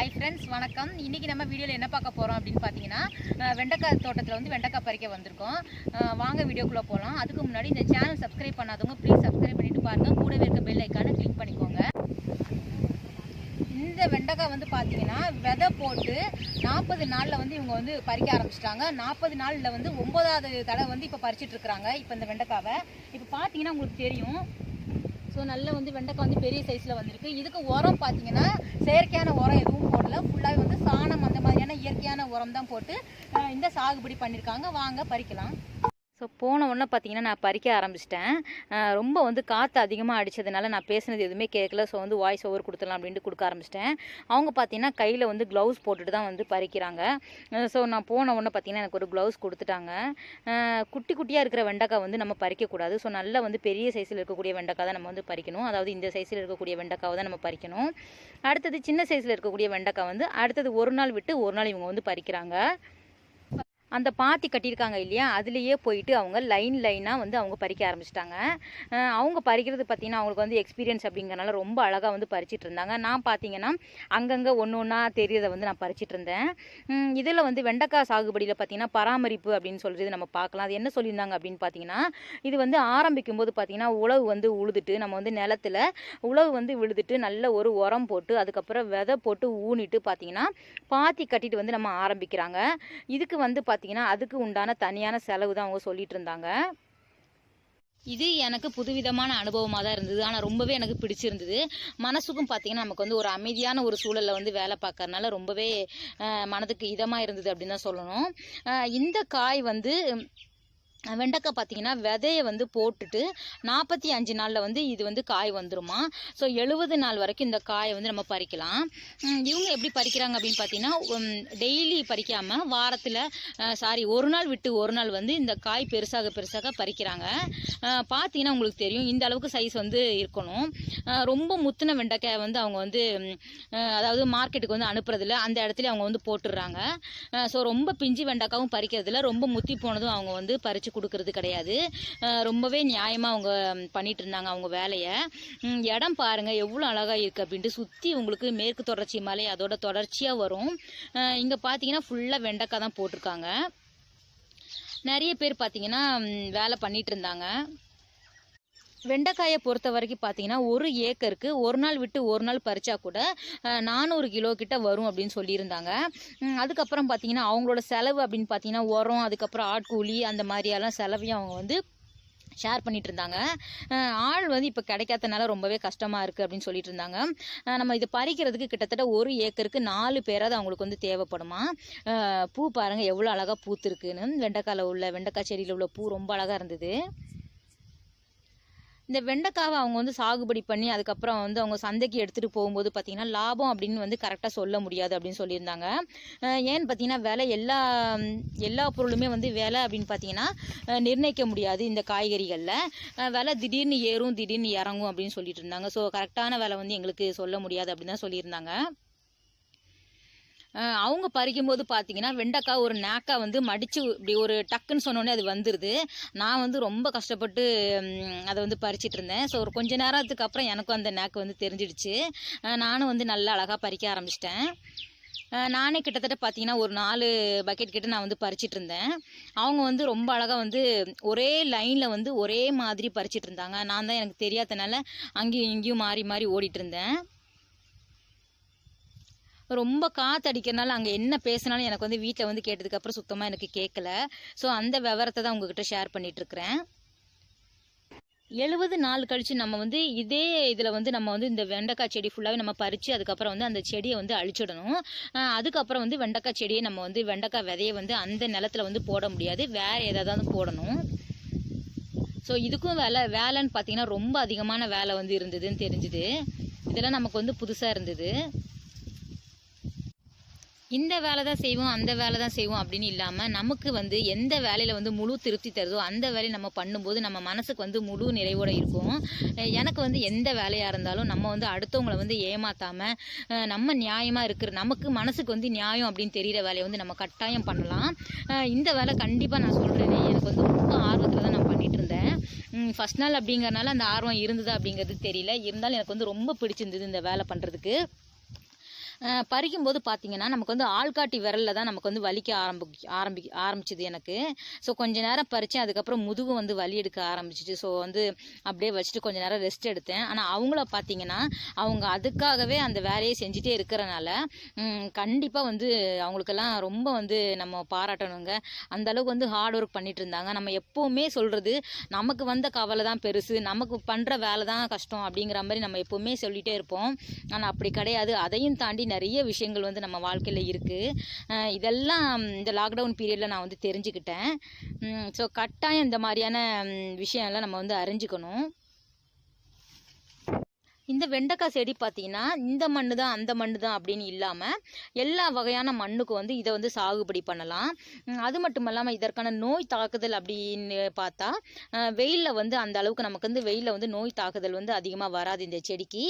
Hi friends வணக்கம். இன்றைக்கி நம்ம வீடியோவில் என்ன பார்க்க போகிறோம் அப்படின்னு பார்த்தீங்கன்னா வெண்டைக்காய் தோட்டத்தில் வந்து வெண்டைக்காய் பறிக்க வந்திருக்கோம். வாங்க வீடியோக்குள்ளே போகலாம் அதுக்கு முன்னாடி இந்த சேனல் சப்ஸ்கிரைப் பண்ணாதவங்க ப்ளீஸ் சப்ஸ்கிரைப் பண்ணிட்டு பாருங்கள் கூடவே இருக்க பெல் ஐக்கானை கிளிக் பண்ணிக்கோங்க. இந்த வெண்டைக்காய் வந்து பார்த்தீங்கன்னா விதை போட்டு நாற்பது நாளில் வந்து இவங்க வந்து பறிக்க ஆரம்பிச்சிட்டாங்க. நாற்பது நாளில் வந்து ஒம்பதாவது தடவை வந்து இப்போ பறிச்சிட்ருக்குறாங்க இப்போ இந்த வெண்டைக்காவை. இப்போ பார்த்தீங்கன்னா உங்களுக்கு தெரியும் ஸோ நல்ல வந்து வெண்டைக்காய் வந்து பெரிய சைஸில் வந்திருக்கு. இதுக்கு உரம் பார்த்தீங்கன்னா செயற்கையான உரம் எதுவும் போடல. ஃபுல்லாக வந்து சாணம் அந்த மாதிரியான இயற்கையான உரம் தான் போட்டு இந்த சாகுபடி பண்ணியிருக்காங்க வாங்க பறிக்கலாம். ஸோ போன உடனே பார்த்தீங்கன்னா நான் பறிக்க ஆரம்பிச்சிட்டேன். ரொம்ப வந்து காற்று அதிகமாக அடித்ததுனால நான் பேசினது எதுவுமே கேட்கல ஸோ வந்து வாய்ஸ் ஓவர் கொடுத்துலாம் அப்படின்ட்டு கொடுக்க ஆரம்பிச்சிட்டேன். அவங்க பார்த்தீங்கன்னா கையில் வந்து க்ளவுஸ் போட்டுட்டு தான் வந்து பறிக்கிறாங்க. ஸோ நான் போன உடனே பார்த்தீங்கன்னா எனக்கு ஒரு க்ளவுஸ் கொடுத்துட்டாங்க. குட்டி குட்டியாக இருக்கிற வெண்டைக்காய் வந்து நம்ம பறிக்கக்கூடாது. ஸோ நல்ல வந்து பெரிய சைஸில் இருக்கக்கூடிய வெண்டைக்காய் தான் நம்ம வந்து பறிக்கணும். அதாவது இந்த சைஸில் இருக்கக்கூடிய வெண்டைக்காவை தான் நம்ம பறிக்கணும். அடுத்தது சின்ன சைஸில் இருக்கக்கூடிய வெண்டைக்காய் வந்து அடுத்தது ஒரு நாள் விட்டு ஒரு நாள் இவங்க வந்து பறிக்கிறாங்க. அந்த பாத்தி கட்டியிருக்காங்க இல்லையா? அதுலேயே போயிட்டு அவங்க லைன் லைனாக வந்து அவங்க பறிக்க ஆரம்பிச்சிட்டாங்க. அவங்க பறிக்கிறது பார்த்தீங்கன்னா அவங்களுக்கு வந்து எக்ஸ்பீரியன்ஸ் அப்படிங்கிறனால ரொம்ப அழகாக வந்து பறிச்சிட்டு இருந்தாங்க. நான் பார்த்தீங்கன்னா அங்கங்கே ஒன்று ஒன்றா தெரியறதை வந்து நான் பறிச்சிட்டு இருந்தேன். இதில் வந்து வெண்டைக்காய் சாகுபடியில் பார்த்தீங்கன்னா பராமரிப்பு அப்படின்னு சொல்கிறது நம்ம பார்க்கலாம். அது என்ன சொல்லியிருந்தாங்க அப்படின்னு பார்த்தீங்கன்னா இது வந்து ஆரம்பிக்கும் போது பார்த்தீங்கன்னா உழவு வந்து உழுதுட்டு நம்ம வந்து நிலத்துல உழவு வந்து விழுதுட்டு நல்ல ஒரு உரம் போட்டு அதுக்கப்புறம் விதை போட்டு ஊனிட்டு பார்த்தீங்கன்னா பாத்தி கட்டிட்டு வந்து நம்ம ஆரம்பிக்கிறாங்க. இதுக்கு வந்து பார்த்தீங்கன்னா பார்த்தீங்கன்னா அதுக்கு உண்டான தனியான செலவு தான் அவங்க சொல்லிட்டு இருந்தாங்க. இது எனக்கு புதுவிதமான அனுபவமாக தான் இருந்தது. ஆனால் ரொம்பவே எனக்கு பிடிச்சிருந்தது. மனசுக்கும் பார்த்தீங்கன்னா நமக்கு வந்து ஒரு அமைதியான ஒரு சூழலில் வந்து வேலை பார்க்கறதுனால ரொம்பவே மனதுக்கு இதமாக இருந்தது அப்படின்னு தான் சொல்லணும். இந்த காய் வந்து வெண்டைக்காய் பார்த்தீங்கன்னா விதையை வந்து போட்டுட்டு நாற்பத்தி அஞ்சு நாளில் வந்து இது வந்து காய் வந்துருமா. ஸோ எழுபது நாள் வரைக்கும் இந்த காயை வந்து நம்ம பறிக்கலாம். இவங்க எப்படி பறிக்கிறாங்க அப்படின்னு பார்த்தீங்கன்னா டெய்லி பறிக்காமல் வாரத்தில் சாரி ஒரு நாள் விட்டு ஒரு நாள் வந்து இந்த காய் பெருசாக பெருசாக பறிக்கிறாங்க. பார்த்தீங்கன்னா உங்களுக்கு தெரியும் இந்த அளவுக்கு சைஸ் வந்து இருக்கணும். ரொம்ப முத்தின வெண்டைக்காய் வந்து அவங்க வந்து அதாவது மார்க்கெட்டுக்கு வந்து அனுப்புறதில்ல. அந்த இடத்துல அவங்க வந்து போட்டுடுறாங்க. ஸோ ரொம்ப பிஞ்சு வெண்டைக்காவும் பறிக்கிறதில்ல. ரொம்ப முத்தி போனதும் அவங்க வந்து வச்சு கொடுக்கறது கிடையாது. ரொம்பவே நியாயமாக அவங்க பண்ணிட்டு இருந்தாங்க அவங்க வேலையை. இடம் பாருங்கள் எவ்வளோ அழகாக இருக்குது அப்படின்ட்டு சுற்றி உங்களுக்கு மேற்கு தொடர்ச்சி மலை அதோட தொடர்ச்சியாக வரும். இங்கே பார்த்தீங்கன்னா ஃபுல்லாக வெண்டைக்காய் தான் போட்டிருக்காங்க. நிறைய பேர் பார்த்தீங்கன்னா வேலை பண்ணிட்டு இருந்தாங்க. வெண்டைக்காயை பொறுத்த வரைக்கும் பார்த்தீங்கன்னா ஒரு ஏக்கருக்கு ஒரு நாள் விட்டு ஒரு நாள் பறித்தா கூட நானூறு கிலோ கிட்ட வரும் அப்படின்னு சொல்லியிருந்தாங்க. அதுக்கப்புறம் பார்த்தீங்கன்னா அவங்களோட செலவு அப்படின்னு பார்த்தீங்கன்னா உரம் அதுக்கப்புறம் ஆட்கூலி அந்த மாதிரியெல்லாம் செலவையும் அவங்க வந்து ஷேர் பண்ணிட்டு இருந்தாங்க. ஆள் வந்து இப்போ கிடைக்காதனால ரொம்பவே கஷ்டமாக இருக்குது அப்படின்னு சொல்லிட்டு இருந்தாங்க. நம்ம இது பறிக்கிறதுக்கு கிட்டத்தட்ட ஒரு ஏக்கருக்கு நாலு பேராவது அவங்களுக்கு வந்து தேவைப்படுமா? பூ பாருங்கள் எவ்வளோ அழகாக பூத்துருக்குன்னு. வெண்டைக்காயில் உள்ள வெண்டைக்காய் செடியில் உள்ள பூ ரொம்ப அழகாக இருந்தது. இந்த வெண்டைக்காவை அவங்க வந்து சாகுபடி பண்ணி அதுக்கப்புறம் வந்து அவங்க சந்தைக்கு எடுத்துகிட்டு போகும்போது பார்த்தீங்கன்னா லாபம் அப்படின்னு வந்து கரெக்டாக சொல்ல முடியாது அப்படின்னு சொல்லியிருந்தாங்க. ஏன்னு பார்த்தீங்கன்னா விலை எல்லா எல்லா பொருளுமே வந்து விலை அப்படின்னு பார்த்தீங்கன்னா நிர்ணயிக்க முடியாது இந்த காய்கறிகளில். விலை திடீர்னு ஏறும் திடீர்னு இறங்கும் அப்படின்னு சொல்லிட்டு இருந்தாங்க. ஸோ கரெக்டான விலை வந்து எங்களுக்கு சொல்ல முடியாது அப்படின்னு தான் சொல்லியிருந்தாங்க. அவங்க அவங்க பறிக்கும்போது பார்த்தீங்கன்னா வெண்டைக்காய் ஒரு நேக்காய் வந்து மடித்து இப்படி ஒரு டக்குன்னு சொன்னோடனே அது வந்துடுது நான் வந்து ரொம்ப கஷ்டப்பட்டு அதை வந்து பறிச்சிட்டு இருந்தேன். ஸோ ஒரு கொஞ்ச நேரத்துக்கு அப்புறம் எனக்கும் அந்த நேக்கு வந்து தெரிஞ்சிடுச்சு. நானும் வந்து நல்லா அழகாக பறிக்க ஆரம்பிச்சிட்டேன். நானே கிட்டத்தட்ட பார்த்தீங்கன்னா ஒரு நாலு பக்கெட் கிட்ட நான் வந்து பறிச்சிட்டு இருந்தேன். அவங்க வந்து ரொம்ப அழகாக வந்து ஒரே லைனில் வந்து ஒரே மாதிரி பறிச்சிட்டு இருந்தாங்க. நான் தான் எனக்கு தெரியாதனால அங்கேயும் இங்கேயும் மாறி மாறி ஓடிட்டு இருந்தேன். ரொம்ப காற்று அடிக்கிறனால அங்கே என்ன பேசினாலும் எனக்கு வந்து வீட்டில் வந்து கேட்டதுக்கப்புறம் சுத்தமாக எனக்கு கேட்கல ஸோ அந்த விவரத்தை தான் உங்ககிட்ட ஷேர் பண்ணிகிட்ருக்கிறேன் எழுபது நாள் கழித்து நம்ம வந்து இதே இதில் வந்து நம்ம வந்து இந்த வெண்டைக்காய் செடி ஃபுல்லாகவே நம்ம பறித்து அதுக்கப்புறம் வந்து அந்த செடியை வந்து அழிச்சிடணும். அதுக்கப்புறம் வந்து வெண்டைக்காய் செடியை நம்ம வந்து வெண்டைக்காய் விதையை வந்து அந்த நிலத்துல வந்து போட முடியாது. வேறு ஏதாவது போடணும். ஸோ இதுக்கும் வேலை வேலைன்னு பார்த்தீங்கன்னா ரொம்ப அதிகமான வேலை வந்து இருந்ததுன்னு தெரிஞ்சுது. இதெல்லாம் நமக்கு வந்து புதுசாக இருந்தது. இந்த வேலை தான் செய்வோம் அந்த வேலை தான் செய்வோம் அப்படின்னு இல்லாமல் நமக்கு வந்து எந்த வேலையில் வந்து முழு திருப்தி தருதோ அந்த வேலையை நம்ம பண்ணும்போது நம்ம மனசுக்கு வந்து முழு நிறைவோடு இருக்கும். எனக்கு வந்து எந்த வேலையாக இருந்தாலும் நம்ம வந்து அடுத்தவங்களை வந்து ஏமாத்தாமல் நம்ம நியாயமாக இருக்கிற நமக்கு மனசுக்கு வந்து நியாயம் அப்படின்னு தெரிகிற வேலையை வந்து நம்ம கட்டாயம் பண்ணலாம். இந்த வேலை கண்டிப்பாக நான் சொல்கிறேனே எனக்கு வந்து ரொம்ப ஆர்வத்தில் தான் நான் பண்ணிகிட்டு இருந்தேன். ஃபஸ்ட் நாள் அப்படிங்கிறனால அந்த ஆர்வம் இருந்ததா அப்படிங்கிறது தெரியல. இருந்தாலும் எனக்கு வந்து ரொம்ப பிடிச்சிருந்தது இந்த வேலை பண்ணுறதுக்கு பறிக்கும்போது பார்த்தீங்கன்னா நமக்கு வந்து ஆள்காட்டி விரலில் தான் நமக்கு வந்து வலிக்க ஆரம்பி ஆரம்பி ஆரம்பிச்சுது எனக்கு. ஸோ கொஞ்ச நேரம் பறித்தேன் அதுக்கப்புறம் முதுகு வந்து வலி எடுக்க ஆரம்பிச்சிச்சு. ஸோ வந்து அப்படியே வச்சுட்டு கொஞ்ச நேரம் ரெஸ்ட் எடுத்தேன். ஆனால் அவங்கள பார்த்தீங்கன்னா அவங்க அதுக்காகவே அந்த வேலையை செஞ்சுட்டே இருக்கிறனால கண்டிப்பாக வந்து அவங்களுக்கெல்லாம் ரொம்ப வந்து நம்ம பாராட்டணுங்க. அந்த அளவுக்கு வந்து ஹார்ட் ஒர்க் பண்ணிட்டு இருந்தாங்க. நம்ம எப்போவுமே சொல்கிறது நமக்கு வந்த கவலை தான் பெருசு நமக்கு பண்ணுற வேலை தான் கஷ்டம் அப்படிங்கிற மாதிரி நம்ம எப்போவுமே சொல்லிகிட்டே இருப்போம். ஆனால் அப்படி கிடையாது. அதையும் தாண்டி நிறைய விஷயங்கள் வந்து நம்ம வாழ்க்கையில் இருக்குது இதெல்லாம் இந்த லாக்டவுன் பீரியடில் நான் வந்து தெரிஞ்சுக்கிட்டேன். ஸோ கட்டாயம் இந்த மாதிரியான விஷயம்லாம் நம்ம வந்து அறிஞ்சுக்கணும். இந்த வெண்டைக்காய் செடி பார்த்தீங்கன்னா இந்த மண்ணு தான் அந்த மண்ணு தான் அப்படின்னு இல்லாமல் எல்லா வகையான மண்ணுக்கும் வந்து இதை வந்து சாகுபடி பண்ணலாம். அது மட்டும் இல்லாமல் இதற்கான நோய் தாக்குதல் அப்படின்னு பார்த்தா வெயிலில் வந்து அந்த அளவுக்கு நமக்கு வந்து வெயிலில் வந்து நோய் தாக்குதல் வந்து அதிகமாக வராது இந்த செடிக்கு.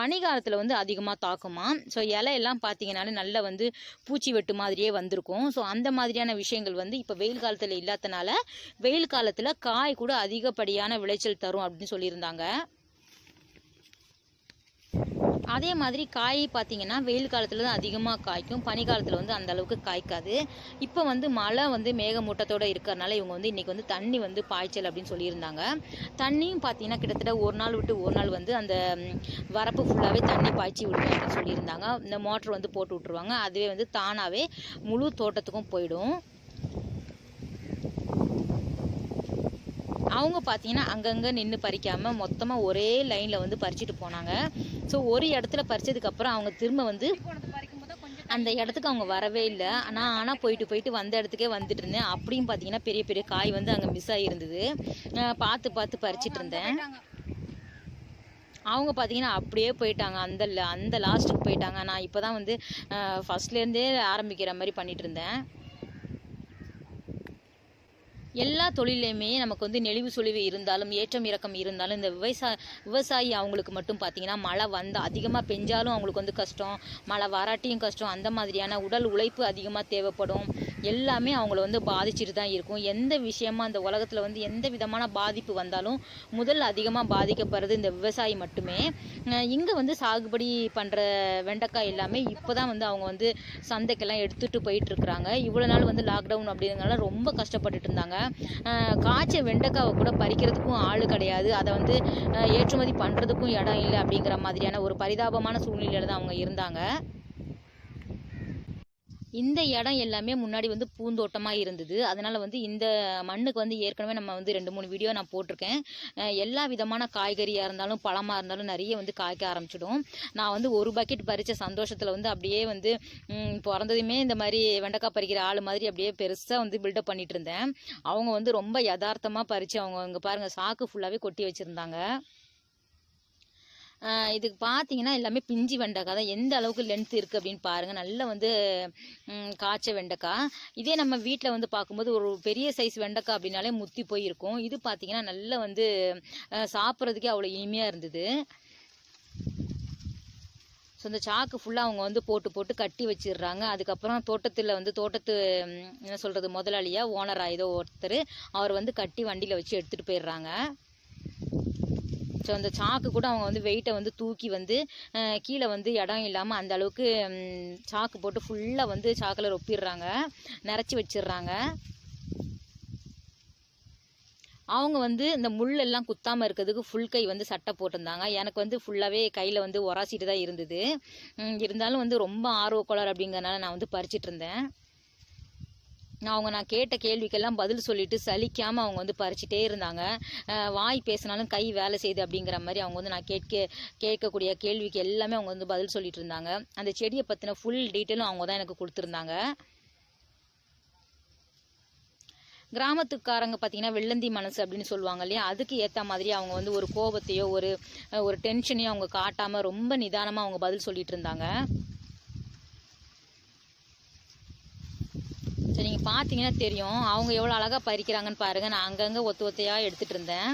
பனிகாலத்தில் வந்து அதிகமாக தாக்குமா. ஸோ இலையெல்லாம் பார்த்தீங்கன்னாலே நல்லா வந்து பூச்சி வெட்டு மாதிரியே வந்திருக்கும். ஸோ அந்த மாதிரியான விஷயங்கள் வந்து இப்போ வெயில் காலத்தில் இல்லாதனால வெயில் காலத்தில் காய் கூட அதிகப்படியான விளைச்சல் தரும் அப்படின்னு சொல்லியிருந்தாங்க. அதே மாதிரி காய் பார்த்தீங்கன்னா வெயில் காலத்தில் தான் அதிகமாக காய்க்கும். பனி காலத்தில் வந்து அந்த அளவுக்கு காய்க்காது. இப்போ வந்து மழை வந்து மேகமூட்டத்தோடு இருக்கிறனால இவங்க வந்து இன்றைக்கி வந்து தண்ணி வந்து பாய்ச்சல் அப்படின்னு சொல்லியிருந்தாங்க. தண்ணியும் பார்த்தீங்கன்னா கிட்டத்தட்ட ஒரு நாள் விட்டு ஒரு நாள் வந்து அந்த வரப்பு ஃபுல்லாகவே தண்ணி பாய்ச்சி விடுவேன் அப்படின்னு சொல்லியிருந்தாங்க. இந்த மோட்ரு வந்து போட்டு விட்ருவாங்க அதுவே வந்து தானாகவே முழு தோட்டத்துக்கும் போயிடும். அவங்க பார்த்தீங்கன்னா அங்கங்கே நின்று பறிக்காமல் மொத்தமாக ஒரே லைனில் வந்து பறிச்சுட்டு போனாங்க. ஸோ ஒரு இடத்துல பறிச்சதுக்கப்புறம் அவங்க திரும்ப வந்து அந்த இடத்துக்கு அவங்க வரவே இல்லை. நான் ஆனால் போயிட்டு போயிட்டு வந்த இடத்துக்கே வந்துட்டு இருந்தேன். அப்படியும் பார்த்தீங்கன்னா பெரிய பெரிய காய் வந்து அங்கே மிஸ் ஆகியிருந்தது பார்த்து பார்த்து பறிச்சிட்டு இருந்தேன். அவங்க பார்த்தீங்கன்னா அப்படியே போயிட்டாங்க. அந்த அந்த லாஸ்ட்டுக்கு போயிட்டாங்க. நான் இப்போ தான் வந்து ஃபஸ்ட்லேருந்தே ஆரம்பிக்கிற மாதிரி பண்ணிகிட்டு இருந்தேன். எல்லா தொழிலையுமே நமக்கு வந்து நெளிவு சுழிவு இருந்தாலும் ஏற்றம் இறக்கம் இருந்தாலும் இந்த விவசாய விவசாயி அவங்களுக்கு மட்டும் பார்த்தீங்கன்னா மழை வந்து அதிகமாக பெஞ்சாலும் அவங்களுக்கு வந்து கஷ்டம். மழை வராட்டியும் கஷ்டம். அந்த மாதிரியான உடல் உழைப்பு அதிகமாக தேவைப்படும். எல்லாமே அவங்கள வந்து பாதிச்சுட்டு தான் இருக்கும். எந்த விஷயமா அந்த உலகத்தில் வந்து எந்த விதமான பாதிப்பு வந்தாலும் முதல் அதிகமாக பாதிக்கப்படுறது இந்த விவசாயி மட்டுமே. இங்கே வந்து சாகுபடி பண்ணுற வெண்டைக்காய் எல்லாமே இப்போ தான் வந்து அவங்க வந்து சந்தைக்கெல்லாம் எடுத்துகிட்டு போயிட்டுருக்குறாங்க இவ்வளோ நாள் வந்து லாக்டவுன் அப்படிங்கிறனால ரொம்ப கஷ்டப்பட்டுட்டு இருந்தாங்க. காய்ச்ச வெண்டைக்காவை கூட பறிக்கிறதுக்கும் ஆள் கிடையாது. அதை வந்து ஏற்றுமதி பண்ணுறதுக்கும் இடம் இல்லை அப்படிங்கிற மாதிரியான ஒரு பரிதாபமான சூழ்நிலையில் தான் அவங்க இருந்தாங்க. இந்த இடம் எல்லாமே முன்னாடி வந்து பூந்தோட்டமாக இருந்தது. அதனால் வந்து இந்த மண்ணுக்கு வந்து ஏற்கனவே நம்ம வந்து ரெண்டு மூணு வீடியோ நான் போட்டிருக்கேன். எல்லா விதமான காய்கறியாக இருந்தாலும் பழமாக இருந்தாலும் நிறைய வந்து காய்க்க ஆரம்பிச்சிடும். நான் வந்து ஒரு பக்கெட் பறித்த சந்தோஷத்தில் வந்து அப்படியே வந்து பிறந்ததுமே இந்த மாதிரி வெண்டைக்காய் பறிக்கிற ஆள் மாதிரி அப்படியே பெருசாக வந்து பில்டப் பண்ணிகிட்டு இருந்தேன். அவங்க வந்து ரொம்ப யதார்த்தமாக பறித்து அவங்க இங்கே பாருங்கள் சாக்கு ஃபுல்லாகவே கொட்டி வச்சுருந்தாங்க. இதுக்கு பார்த்தீங்கன்னா எல்லாமே பிஞ்சி வெண்டைக்காய் தான். எந்த அளவுக்கு லென்த் இருக்குது அப்படின்னு பாருங்கள் நல்லா வந்து காய்ச்ச வெண்டைக்காய். இதே நம்ம வீட்டில் வந்து பார்க்கும்போது ஒரு பெரிய சைஸ் வெண்டைக்காய் அப்படின்னாலே முத்தி போய் இருக்கும் இது பார்த்தீங்கன்னா நல்லா வந்து சாப்பிட்றதுக்கே அவ்வளோ இனிமையாக இருந்தது. ஸோ இந்த சாக்கு ஃபுல்லாக அவங்க வந்து போட்டு போட்டு கட்டி வச்சிடுறாங்க. அதுக்கப்புறம் தோட்டத்தில் வந்து தோட்டத்து என்ன சொல்கிறது முதலாளியாக ஓனராக ஏதோ ஒருத்தர் அவர் வந்து கட்டி வண்டியில் வச்சு எடுத்துகிட்டு போயிடுறாங்க. ஸோ அந்த சாக்கு கூட அவங்க வந்து வெயிட்டை வந்து தூக்கி வந்து கீழே வந்து இடம் இல்லாமல் அந்த அளவுக்கு சாக்கு போட்டு ஃபுல்லாக வந்து சாக்கில் ரொப்பிடுறாங்க. நிறச்சி வச்சிடுறாங்க. அவங்க வந்து இந்த முள்ளெல்லாம் குத்தாமல் இருக்கிறதுக்கு ஃபுல் கை வந்து சட்டை போட்டிருந்தாங்க. எனக்கு வந்து ஃபுல்லாகவே கையில் வந்து உராசிட்டு தான் இருந்தது. இருந்தாலும் வந்து ரொம்ப ஆர்வக்கோளர் அப்படிங்கிறனால நான் வந்து பறிச்சிட்டு இருந்தேன். அவங்க நான் கேட்ட கேள்விக்கெல்லாம் பதில் சொல்லிட்டு சலிக்காமல் அவங்க வந்து பறிச்சிட்டே இருந்தாங்க. வாய் பேசினாலும் கை வேலை செய்யுது அப்படிங்கிற மாதிரி அவங்க வந்து நான் கேட்க கேட்கக்கூடிய கேள்விக்கு எல்லாமே அவங்க வந்து பதில் சொல்லிட்டு இருந்தாங்க. அந்த செடியை பற்றின ஃபுல் டீட்டெயிலும் அவங்க தான் எனக்கு கொடுத்துருந்தாங்க. கிராமத்துக்காரங்க பார்த்தீங்கன்னா வெள்ளந்தி மனசு அப்படின்னு சொல்லுவாங்க இல்லையா? அதுக்கு ஏற்ற மாதிரி அவங்க வந்து ஒரு கோபத்தையோ ஒரு ஒரு டென்ஷனையோ அவங்க காட்டாமல் ரொம்ப நிதானமாக அவங்க பதில் சொல்லிட்டு இருந்தாங்க. ஸோ நீங்கள் பார்த்தீங்கன்னா தெரியும். அவங்க எவ்வளோ அழகாக பறிக்கிறாங்கன்னு பாருங்கள் நான் அங்கங்கே ஒத்து ஒத்தையாக எடுத்துகிட்டு இருந்தேன்.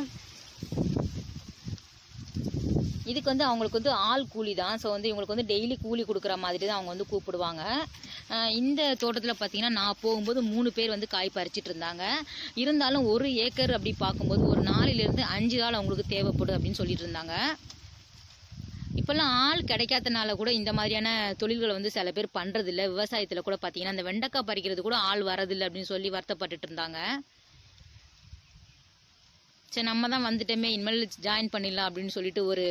இதுக்கு வந்து அவங்களுக்கு வந்து ஆள் கூலி தான். ஸோ வந்து இவங்களுக்கு வந்து டெய்லி கூலி கொடுக்குற மாதிரி தான் அவங்க வந்து கூப்பிடுவாங்க. இந்த தோட்டத்தில் பார்த்தீங்கன்னா நான் போகும்போது மூணு பேர் வந்து காய் பறிச்சிட்டு இருந்தாங்க. இருந்தாலும் ஒரு ஏக்கர் அப்படி பார்க்கும்போது ஒரு நாலுலேருந்து அஞ்சு நாள் அவங்களுக்கு தேவைப்படும் அப்படின்னு சொல்லிட்டு இருந்தாங்க. இப்போல்லாம் ஆள் கிடைக்காதனால கூட இந்த மாதிரியான தொழில்களை வந்து சில பேர் பண்ணுறதில்ல விவசாயத்தில் கூட பார்த்தீங்கன்னா அந்த வெண்டைக்காய் பறிக்கிறது கூட ஆள் வரதில்லை அப்படின்னு சொல்லி வருத்தப்பட்டுட்டு இருந்தாங்க. சரி நம்ம தான் வந்துட்டோமே இனிமேல் ஜாயின் பண்ணிடலாம் அப்படின்னு சொல்லிட்டு ஒரு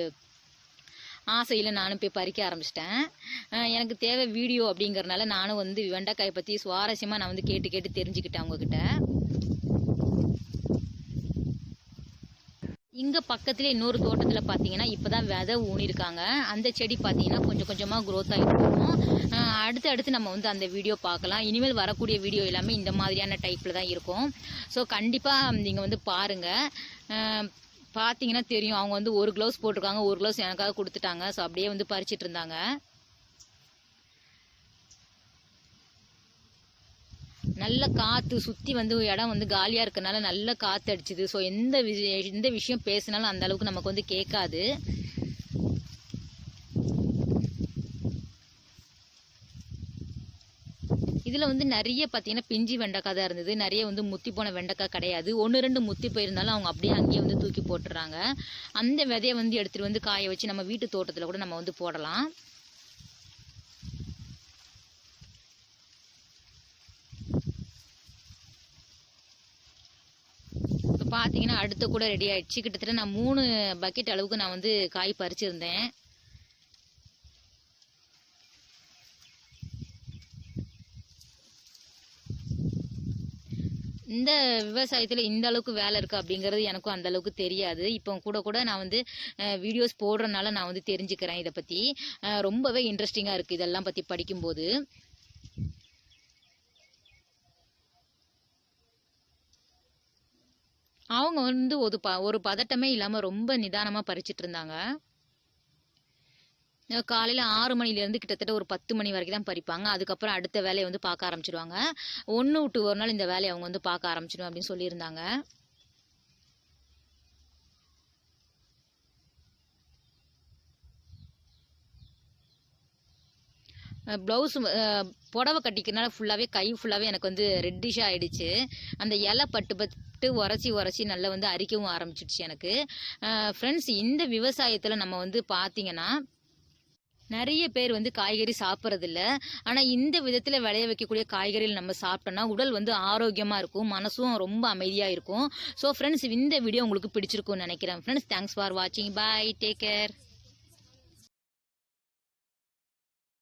ஆசையில் நானும் போய் பறிக்க ஆரம்பிச்சிட்டேன். எனக்கு தேவை வீடியோ அப்படிங்கிறனால நானும் வந்து வெண்டைக்காயை பற்றி சுவாரஸ்யமாக நான் வந்து கேட்டு கேட்டு தெரிஞ்சுக்கிட்டேன் அவங்கக்கிட்ட இங்கே பக்கத்துல இன்னொரு தோட்டத்தில் பார்த்தீங்கன்னா இப்போ தான் விதை ஊனிருக்காங்க. அந்த செடி பார்த்தீங்கன்னா கொஞ்சம் கொஞ்சமாக க்ரோத் ஆகிட்டு இருக்கும். அடுத்து அடுத்து நம்ம வந்து அந்த வீடியோ பார்க்கலாம். இனிமேல் வரக்கூடிய வீடியோ எல்லாமே இந்த மாதிரியான டைப்பில் தான் இருக்கும். ஸோ கண்டிப்பாக நீங்கள் வந்து பாருங்கள் பார்த்தீங்கன்னா தெரியும். அவங்க வந்து ஒரு க்ளவுஸ் போட்டிருக்காங்க ஒரு க்ளவுஸ் எனக்காக கொடுத்துட்டாங்க. ஸோ அப்படியே வந்து பறிச்சிட்டு இருந்தாங்க. நல்ல காற்று சுற்றி வந்து இடம் வந்து காலியாக இருக்கிறதுனால நல்ல காற்று அடிச்சுது. ஸோ எந்த விஷய- எந்த விஷயம் பேசினாலும் அந்த அளவுக்கு நமக்கு வந்து கேட்காது இதில் வந்து நிறைய பார்த்தீங்கன்னா பிஞ்சி வெண்டைக்காய் தான் இருந்தது. நிறைய வந்து முத்தி போன வெண்டைக்காய் கிடையாது. ஒன்று ரெண்டு முத்தி போயிருந்தாலும் அவங்க அப்படியே அங்கேயே வந்து தூக்கி போட்டுறாங்க. அந்த விதையை வந்து எடுத்துகிட்டு வந்து காய வச்சு நம்ம வீட்டு தோட்டத்தில் கூட நம்ம வந்து போடலாம். பார்த்தீங்கன்னா அடுத்த கூட ரெடி ஆயிடுச்சு. கிட்டத்தட்ட நான் மூணு பக்கெட் அளவுக்கு நான் வந்து காய் பறிச்சிருந்தேன். இந்த விவசாயத்தில் இந்த அளவுக்கு வேலை இருக்குது அப்படிங்கிறது எனக்கும் அந்த அளவுக்கு தெரியாது. இப்போ கூட கூட நான் வந்து வீடியோஸ் போடுறதுனால நான் வந்து தெரிஞ்சுக்கிறேன் இதை பற்றி ரொம்பவே இன்ட்ரெஸ்டிங்காக இருக்குது இதெல்லாம் பற்றி படிக்கும்போது. அவங்க வந்து ஒரு ப ஒரு பதட்டமே இல்லாமல் ரொம்ப நிதானமாக பறிச்சிட்டு இருந்தாங்க. காலையில் ஆறு மணிலேருந்து கிட்டத்தட்ட ஒரு பத்து மணி வரைக்கும் தான் பறிப்பாங்க. அதுக்கப்புறம் அடுத்த வேலையை வந்து பார்க்க ஆரம்பிச்சிடுவாங்க ஒன்று விட்டு ஒரு நாள் இந்த வேலையை அவங்க வந்து பார்க்க ஆரம்பிச்சிடும் அப்படின்னு சொல்லியிருந்தாங்க. ப்ளவுஸ் புடவை கட்டிக்கிறனால ஃபுல்லாகவே கை ஃபுல்லாகவே எனக்கு வந்து ரெட்டிஷாக ஆகிடுச்சு அந்த இலை பட்டு பட்டு உரசி உரசி நல்லா வந்து அரிக்கவும் ஆரம்பிச்சிடுச்சு எனக்கு. ஃப்ரெண்ட்ஸ் இந்த விவசாயத்தில் நம்ம வந்து பார்த்திங்கன்னா நிறைய பேர் வந்து காய்கறி சாப்பிட்றதில்ல. ஆனால் இந்த விதத்தில் விளைய வைக்கக்கூடிய காய்கறிகள் நம்ம சாப்பிட்டோம்னா உடல் வந்து ஆரோக்கியமாக இருக்கும் மனசும் ரொம்ப அமைதியாக இருக்கும். ஸோ ஃப்ரெண்ட்ஸ் இந்த வீடியோ உங்களுக்கு பிடிச்சிருக்கும்னு நினைக்கிறேன். ஃப்ரெண்ட்ஸ் தேங்க்ஸ் ஃபார் வாட்சிங் பாய் டேக் கேர்